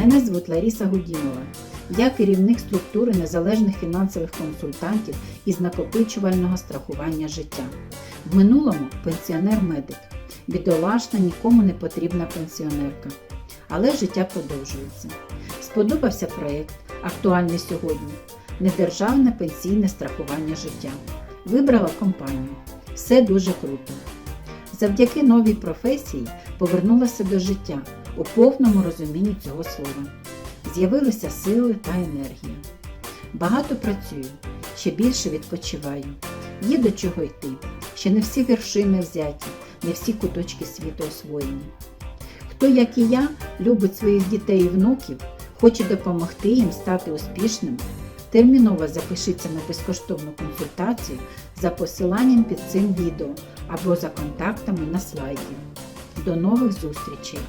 Мене звуть Лариса Гудінова. Я керівник структури незалежних фінансових консультантів із накопичувального страхування життя. В минулому пенсіонер-медик. Бідолашна, нікому не потрібна пенсіонерка. Але життя продовжується. Сподобався проєкт, актуальний сьогодні. Недержавне пенсійне страхування життя. Вибрала компанію. Все дуже круто. Завдяки новій професії повернулася до життя у повному розумінні цього слова. З'явилися сили та енергія. Багато працюю, ще більше відпочиваю. Є до чого йти. Ще не всі вершини взяті, не всі куточки світу освоєні. Хто, як і я, любить своїх дітей і внуків, хоче допомогти їм стати успішними, терміново запишіться на безкоштовну консультацію за посиланням під цим відео або за контактами на слайді. До нових зустрічей!